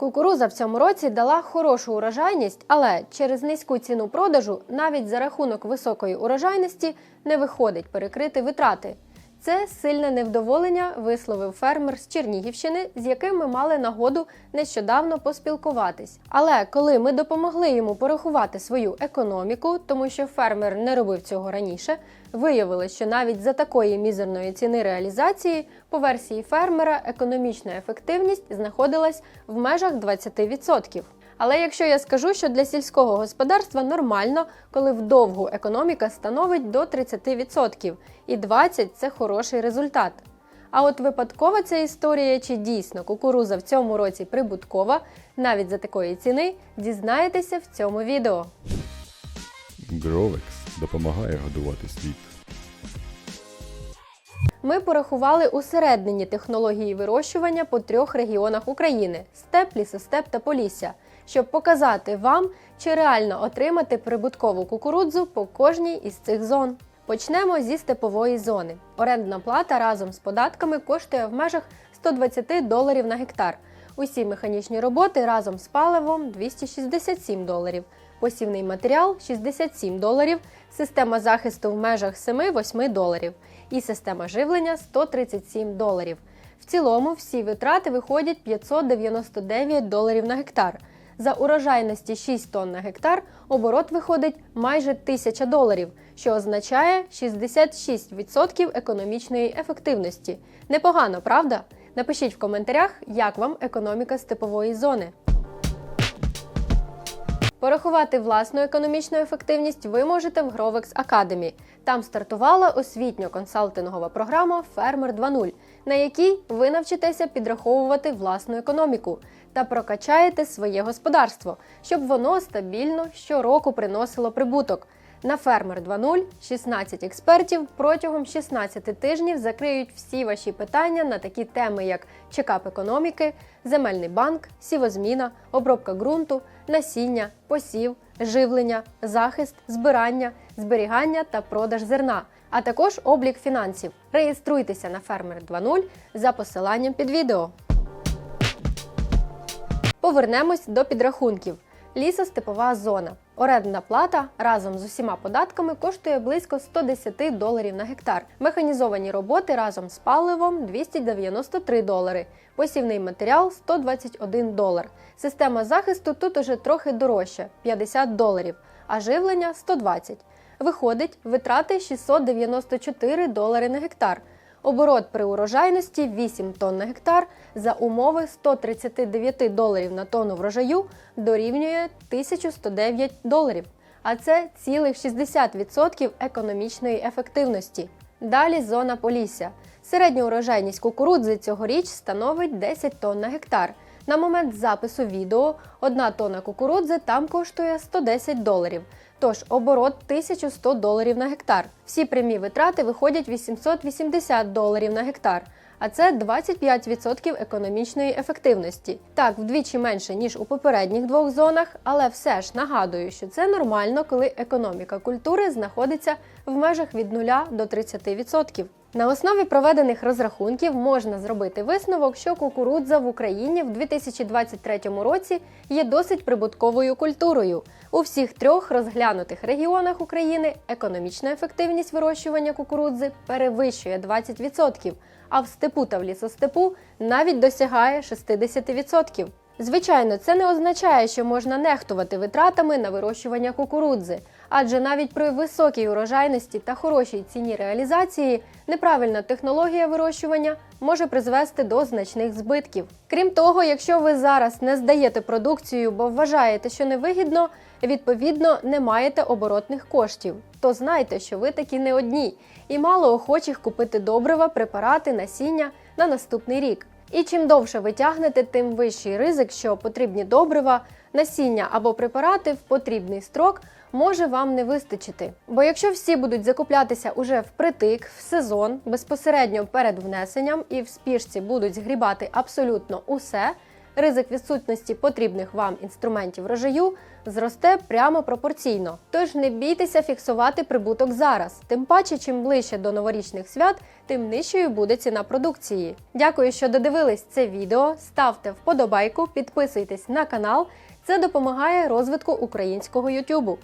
Кукуруза в цьому році дала хорошу урожайність, але через низьку ціну продажу навіть за рахунок високої урожайності не виходить перекрити витрати. Це сильне невдоволення висловив фермер з Чернігівщини, з яким ми мали нагоду нещодавно поспілкуватись. Але коли ми допомогли йому порахувати свою економіку, тому що фермер не робив цього раніше, виявилось, що навіть за такої мізерної ціни реалізації по версії фермера економічна ефективність знаходилась в межах 20%. Але якщо я скажу, що для сільського господарства нормально, коли вдовгу економіка становить до 30%, і 20% це хороший результат. А от випадкова ця історія, чи дійсно кукуруза в цьому році прибуткова, навіть за такої ціни, дізнаєтеся в цьому відео. Гровекс допомагає годувати світ. Ми порахували усереднені технології вирощування по трьох регіонах України степ, лісостеп та полісся, щоб показати вам, чи реально отримати прибуткову кукурудзу по кожній із цих зон. Почнемо зі степової зони. Орендна плата разом з податками коштує в межах 120 доларів на гектар. Усі механічні роботи разом з паливом 267 доларів. Посівний матеріал 67 доларів, система захисту в межах 7-8 доларів і система живлення 137 доларів. В цілому всі витрати виходять 599 доларів на гектар. За урожайності 6 тонн на гектар оборот виходить майже 1000 доларів, що означає 66% економічної ефективності. Непогано, правда? Напишіть в коментарях, як вам економіка степової зони. Порахувати власну економічну ефективність ви можете в Grovex Academy. Там стартувала освітньо-консалтингова програма Фермер 2.0, на якій ви навчитеся підраховувати власну економіку та прокачаєте своє господарство, щоб воно стабільно щороку приносило прибуток. На Фермер 2.0 16 експертів протягом 16 тижнів закриють всі ваші питання на такі теми, як чекап економіки, земельний банк, сівозміна, обробка ґрунту, насіння, посів, живлення, захист, збирання, зберігання та продаж зерна, а також облік фінансів. Реєструйтеся на Фермер 2.0 за посиланням під відео. Повернемось до підрахунків. Лісостепова зона. Орендна плата разом з усіма податками коштує близько 110 доларів на гектар. Механізовані роботи разом з паливом 293 долари. Посівний матеріал 121 долар. Система захисту тут уже трохи дорожча 50 доларів, а живлення 120. Виходить, витрати 694 долари на гектар. Оборот при урожайності 8 тонн на гектар за умови 139 доларів на тонну врожаю дорівнює 1109 доларів. А це цілих 60% економічної ефективності. Далі зона Полісся. Середня урожайність кукурудзи цьогоріч становить 10 тонн на гектар. На момент запису відео одна тонна кукурудзи там коштує 110 доларів. Тож оборот 1100 доларів на гектар. Всі прямі витрати виходять 880 доларів на гектар. А це 25% економічної ефективності. Так, вдвічі менше, ніж у попередніх двох зонах, але все ж нагадую, що це нормально, коли економіка культури знаходиться в межах від 0 до 30%. На основі проведених розрахунків можна зробити висновок, що кукурудза в Україні в 2023 році є досить прибутковою культурою. У всіх трьох розглянутих регіонах України економічна ефективність вирощування кукурудзи перевищує 20%, а в степу та в лісостепу навіть досягає 60%. Звичайно, це не означає, що можна нехтувати витратами на вирощування кукурудзи, адже навіть при високій урожайності та хорошій ціні реалізації неправильна технологія вирощування може призвести до значних збитків. Крім того, якщо ви зараз не здаєте продукцію, бо вважаєте, що невигідно, відповідно не маєте оборотних коштів, то знайте, що ви такі не одні, і мало охочих купити добрива, препарати, насіння на наступний рік. І чим довше ви тягнете, тим вищий ризик, що потрібні добрива, насіння або препарати в потрібний строк може вам не вистачити. Бо якщо всі будуть закуплятися уже впритик, в сезон, безпосередньо перед внесенням і в спішці будуть згрібати абсолютно усе, ризик відсутності потрібних вам інструментів рожею зросте прямо пропорційно. Тож не бійтеся фіксувати прибуток зараз. Тим паче, чим ближче до новорічних свят, тим нижчою буде ціна продукції. Дякую, що додивились це відео. Ставте вподобайку, підписуйтесь на канал. Це допомагає розвитку українського Ютубу.